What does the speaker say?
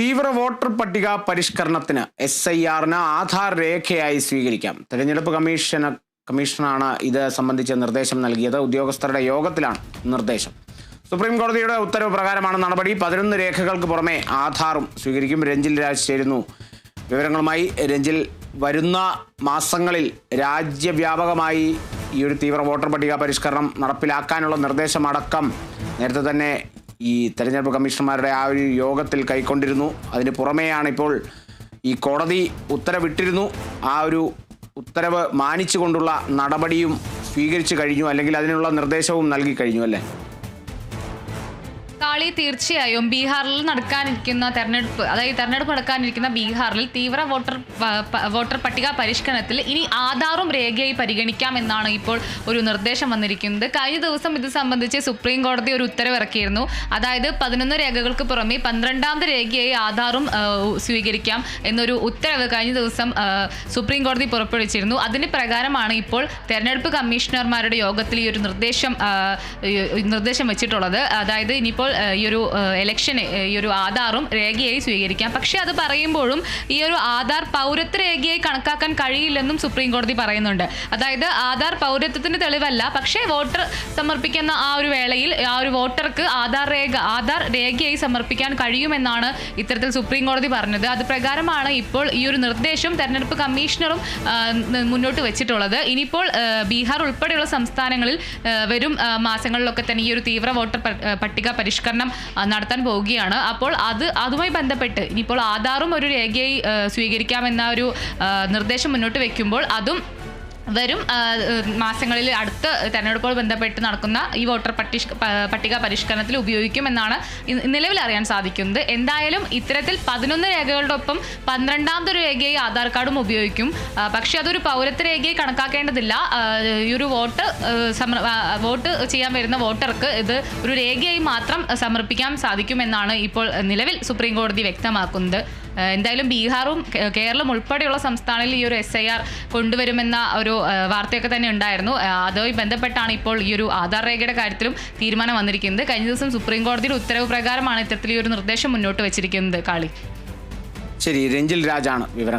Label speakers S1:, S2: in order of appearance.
S1: തീവ്ര വോട്ടർ പട്ടിക പരിഷ്കരണത്തിന് S I ആറിന് ആധാർ രേഖയായി സ്വീകരിക്കാം. തെരഞ്ഞെടുപ്പ് കമ്മീഷന് കമ്മീഷനാണ് ഇത് സംബന്ധിച്ച നിർദ്ദേശം നൽകിയത്. ഉദ്യോഗസ്ഥരുടെ യോഗത്തിലാണ് നിർദ്ദേശം. സുപ്രീം കോടതിയുടെ ഉത്തരവ് പ്രകാരമാണ് നടപടി. പതിനൊന്ന് രേഖകൾക്ക് പുറമെ ആധാറും സ്വീകരിക്കും. രഞ്ജിൽ രാജ് ചേരുന്നു. വിവരങ്ങളുമായി രഞ്ജിൽ. വരുന്ന മാസങ്ങളിൽ രാജ്യവ്യാപകമായി ഈ ഒരു തീവ്ര വോട്ടർ പട്ടിക പരിഷ്കരണം നടപ്പിലാക്കാനുള്ള നിർദ്ദേശമടക്കം നേരത്തെ തന്നെ ഈ തെരഞ്ഞെടുപ്പ് കമ്മീഷണർമാരുടെ ആ ഒരു യോഗത്തിൽ കൈക്കൊണ്ടിരുന്നു. അതിന് പുറമെയാണ് ഇപ്പോൾ ഈ കോടതി ഉത്തരവിട്ടിരുന്നു. ആ ഒരു ഉത്തരവ് മാനിച്ചുകൊണ്ടുള്ള നടപടിയും സ്വീകരിച്ചു കഴിഞ്ഞു അല്ലെങ്കിൽ അതിനുള്ള നിർദ്ദേശവും നൽകി കഴിഞ്ഞു അല്ലേ?
S2: കാളി തീർച്ചയായും ബീഹാറിൽ നടക്കാനിരിക്കുന്ന തെരഞ്ഞെടുപ്പ് അതായത് തെരഞ്ഞെടുപ്പ് നടക്കാനിരിക്കുന്ന ബീഹാറിൽ തീവ്ര വോട്ടർ വോട്ടർ പട്ടിക പരിഷ്കരണത്തിൽ ഇനി ആധാറും രേഖയായി പരിഗണിക്കാം എന്നാണ് ഇപ്പോൾ ഒരു നിർദ്ദേശം വന്നിരിക്കുന്നത്. കഴിഞ്ഞ ദിവസം ഇത് സംബന്ധിച്ച് സുപ്രീം കോടതി ഒരു ഉത്തരവിറക്കിയിരുന്നു. അതായത് പതിനൊന്ന് രേഖകൾക്ക് പുറമെ പന്ത്രണ്ടാമത് രേഖയായി ആധാറും സ്വീകരിക്കാം എന്നൊരു ഉത്തരവ് കഴിഞ്ഞ ദിവസം സുപ്രീം കോടതി പുറപ്പെടുവിച്ചിരുന്നു. അതിന് പ്രകാരമാണ് ഇപ്പോൾ തെരഞ്ഞെടുപ്പ് കമ്മീഷണർമാരുടെ യോഗത്തിൽ ഈ ഒരു നിർദ്ദേശം നിർദ്ദേശം വെച്ചിട്ടുള്ളത്. അതായത് ഇനിയിപ്പോൾ ഈ ഒരു ഇലക്ഷന് ഈ ഒരു ആധാറും രേഖയായി സ്വീകരിക്കാം. പക്ഷേ അത് പറയുമ്പോഴും ഈ ഒരു ആധാർ പൗരത്വ രേഖയായി കണക്കാക്കാൻ കഴിയില്ലെന്നും സുപ്രീം കോടതി പറയുന്നുണ്ട്. അതായത് ആധാർ പൗരത്വത്തിന് തെളിവല്ല പക്ഷേ വോട്ടർ സമർപ്പിക്കുന്ന ആ ഒരു വേളയിൽ ആ ഒരു വോട്ടർക്ക് ആധാർ രേഖ ആധാർ രേഖയായി സമർപ്പിക്കാൻ കഴിയുമെന്നാണ് ഇത്തരത്തിൽ സുപ്രീം കോടതി പറഞ്ഞത്. അത് പ്രകാരമാണ് ഇപ്പോൾ ഈ ഒരു നിർദ്ദേശം തെരഞ്ഞെടുപ്പ് കമ്മീഷണറും മുന്നോട്ട് വെച്ചിട്ടുള്ളത്. ഇനിയിപ്പോൾ ബീഹാർ ഉൾപ്പെടെയുള്ള സംസ്ഥാനങ്ങളിൽ വരും മാസങ്ങളിലൊക്കെ തന്നെ ഈ ഒരു തീവ്ര വോട്ടർ പട്ടിക പരിഷ്കരണം ആ, നടത്താൻ പോവുകയാണ്. അപ്പോൾ അത് അതുമായി ബന്ധപ്പെട്ട് ഇനിയിപ്പോൾ ആധാറും ഒരു രേഖയായി സ്വീകരിക്കാമെന്ന ഒരു നിർദ്ദേശം മുന്നോട്ട് വെക്കുമ്പോൾ അതും വരും. മാസങ്ങളിൽ അടുത്ത തെരഞ്ഞെടുപ്പുകൾ ബന്ധപ്പെട്ട് നടക്കുന്ന ഈ വോട്ടർ പട്ടിഷ് പട്ടിക പരിഷ്കരണത്തിൽ ഉപയോഗിക്കുമെന്നാണ് നിലവിൽ അറിയാൻ സാധിക്കുന്നത്. എന്തായാലും ഇത്തരത്തിൽ പതിനൊന്ന് രേഖകളുടെ ഒപ്പം പന്ത്രണ്ടാമതൊരു രേഖയായി ആധാർ കാർഡും ഉപയോഗിക്കും. പക്ഷേ അതൊരു പൗരത്വ രേഖയെ കണക്കാക്കേണ്ടതില്ല. ഈ ഒരു വോട്ട് വോട്ട് ചെയ്യാൻ വരുന്ന വോട്ടർക്ക് ഇത് ഒരു രേഖയായി മാത്രം സമർപ്പിക്കാൻ സാധിക്കുമെന്നാണ് ഇപ്പോൾ നിലവിൽ സുപ്രീം കോടതി വ്യക്തമാക്കുന്നത്. എന്തായാലും ബീഹാറും കേരളം ഉൾപ്പെടെയുള്ള സംസ്ഥാനങ്ങളിൽ ഈ ഒരു എസ് ഐ ആർ കൊണ്ടുവരുമെന്ന ഒരു വാർത്തയൊക്കെ തന്നെ ഉണ്ടായിരുന്നു. അതുമായി ബന്ധപ്പെട്ടാണ് ഇപ്പോൾ ഈ ഒരു ആധാർ രേഖയുടെ കാര്യത്തിലും തീരുമാനം വന്നിരിക്കുന്നത്. കഴിഞ്ഞ ദിവസം സുപ്രീം കോടതിയുടെ ഉത്തരവ് പ്രകാരമാണ് ഇത്തരത്തിൽ ഈ ഒരു നിർദ്ദേശം മുന്നോട്ട് വെച്ചിരിക്കുന്നത്. കാളി.
S1: ശരി രഞ്ജിൽ രാജാണ് വിവരം.